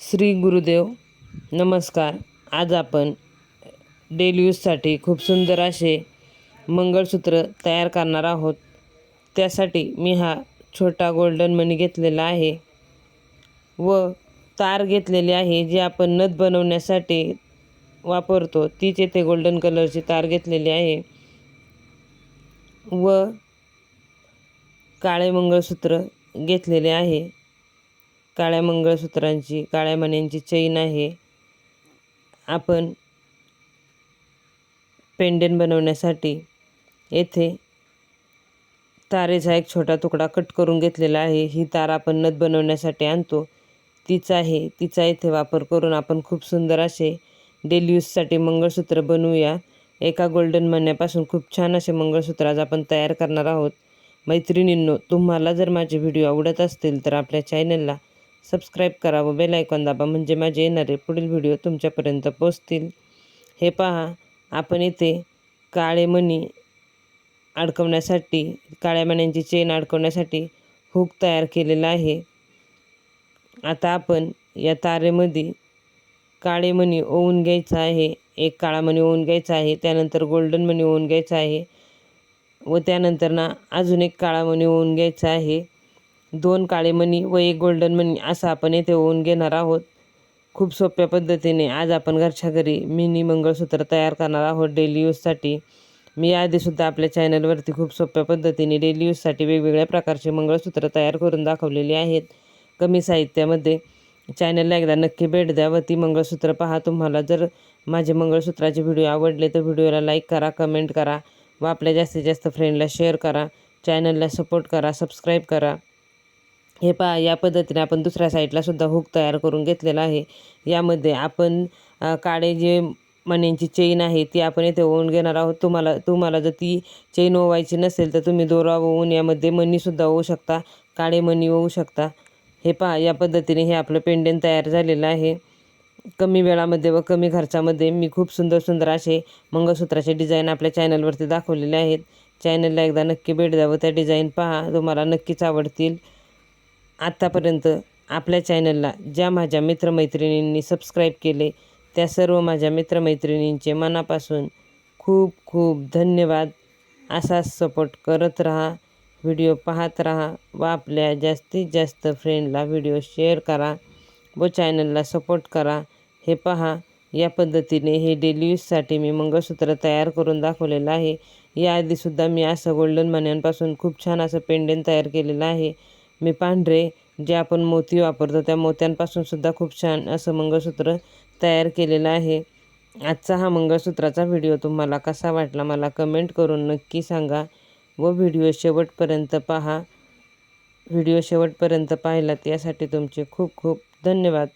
श्री गुरुदेव नमस्कार. आज आपण डेली यूजसाठी खूप सुंदर असे मंगळसूत्र तयार करणार आहोत. त्यासाठी मी हा छोटा गोल्डन मणी घेतलेला आहे व तार घेतलेली आहे जी आपण नथ बनवण्यासाठी वापरतो. तीच येथे गोल्डन कलरची तार घेतलेली आहे व काळे मंगळसूत्र घेतलेले आहे. काळ्या मंगळसूत्रांची काळ्या मण्यांची चैन आहे. आपण पेंडेंट बनवण्यासाठी येथे तारेचा एक छोटा तुकडा कट करून घेतलेला आहे. ही तार आपण नथ बनवण्यासाठी आणतो. तीच आहे. तिचा येथे वापर करून आपण खूप सुंदर असे डेली यूजसाठी मंगळसूत्र बनवूया. एका गोल्डन मण्यापासून खूप छान असे मंगळसूत्र आज आपण तयार करणार आहोत. मैत्रिणींनो तुम्हाला जर माझे व्हिडिओ आवडत असतील तर आपल्या चॅनलला सबस्क्राईब करा व बेल आयकॉन दाबा म्हणजे माझे येणारे पुढील व्हिडिओ तुमच्यापर्यंत पोचतील हे पहा आपण इथे काळे मणी अडकवण्यासाठी काळ्या मण्यांची चेन अडकवण्यासाठी हुक तयार केलेला आहे. आता आपण या तारेमध्ये काळे मणी ओवून घ्यायचं आहे. एक काळा मणी ओवून घ्यायचा आहे त्यानंतर गोल्डन मणी ओवून घ्यायचा आहे व त्यानंतर ना अजून एक काळा मणी ओवून घ्यायचा आहे. दोन काळे मणी व एक गोल्डन मणी असं आपण येथे होऊन घेणार आहोत. खूप सोप्या पद्धतीने आज आपण घरच्या घरी मिनी मंगळसूत्र तयार करणार आहोत डेली यूजसाठी मी आधीसुद्धा आपल्या चॅनलवरती खूप सोप्या पद्धतीने डेली यूजसाठी वेगवेगळ्या प्रकारचे मंगळसूत्र तयार करून दाखवलेली आहेत. कमी साहित्यामध्ये चॅनलला एकदा नक्की भेट द्या व ती मंगळसूत्र पहा. तुम्हाला जर माझे मंगळसूत्राचे व्हिडिओ आवडले तर व्हिडिओला लाईक करा कमेंट करा व आपल्या जास्तीत जास्त फ्रेंडला शेअर करा. चॅनलला सपोर्ट करा सबस्क्राईब करा. हे पहा या पद्धतीने आपण दुसऱ्या साईडला सुद्धा हुक तयार करून घेतलेला आहे. यामध्ये आपण काळे जे मण्यांची चेन आहे ती आपण इथे ओवून घेणार आहोत. तुम्हाला तुम्हाला जर ती चेन ओवायची नसेल तर तुम्ही दोरा ओवून यामध्ये मणीसुद्धा ओवू शकता. काळे मणी ओवू शकता. हे पहा या पद्धतीने हे आपलं पेंडेंट तयार झालेलं आहे. कमी वेळामध्ये व कमी खर्चामध्ये मी खूप सुंदर सुंदर असे मंगळसूत्राचे डिझाईन आपल्या चॅनलवरती दाखवलेले आहेत. चॅनलला एकदा नक्की भेट द्या व त्या डिझाईन पहा तुम्हाला नक्कीच आवडतील. आत्तापर्यंत आपल्या चॅनलला ज्या माझ्या मित्रमैत्रिणींनी सबस्क्राईब केले त्या सर्व माझ्या मित्रमैत्रिणींचे मनापासून खूप खूप धन्यवाद. असाच सपोर्ट करत राहा व्हिडिओ पाहत राहा व आपल्या जास्तीत जास्त फ्रेंडला व्हिडिओ शेअर करा व चॅनलला सपोर्ट करा. हे पहा या पद्धतीने हे डेली यूजसाठी मी मंगळसूत्र तयार करून दाखवलेलं आहे. याआधीसुद्धा मी असं गोल्डन मण्यांपासून खूप छान असं पेंडेंट तयार केलेलं आहे. मी पांढरे जे आपण मोती वापरतो त्या मोत्यांपासून सुद्धा खूप छान असं मंगळसूत्र तयार केलेलं आहे. आजचा हा मंगळसूत्राचा व्हिडिओ तुम्हाला कसा वाटला मला कमेंट करून नक्की सांगा व व्हिडिओ शेवटपर्यंत पहा. व्हिडिओ शेवटपर्यंत पाहिलात यासाठी तुमचे खूप खूप धन्यवाद.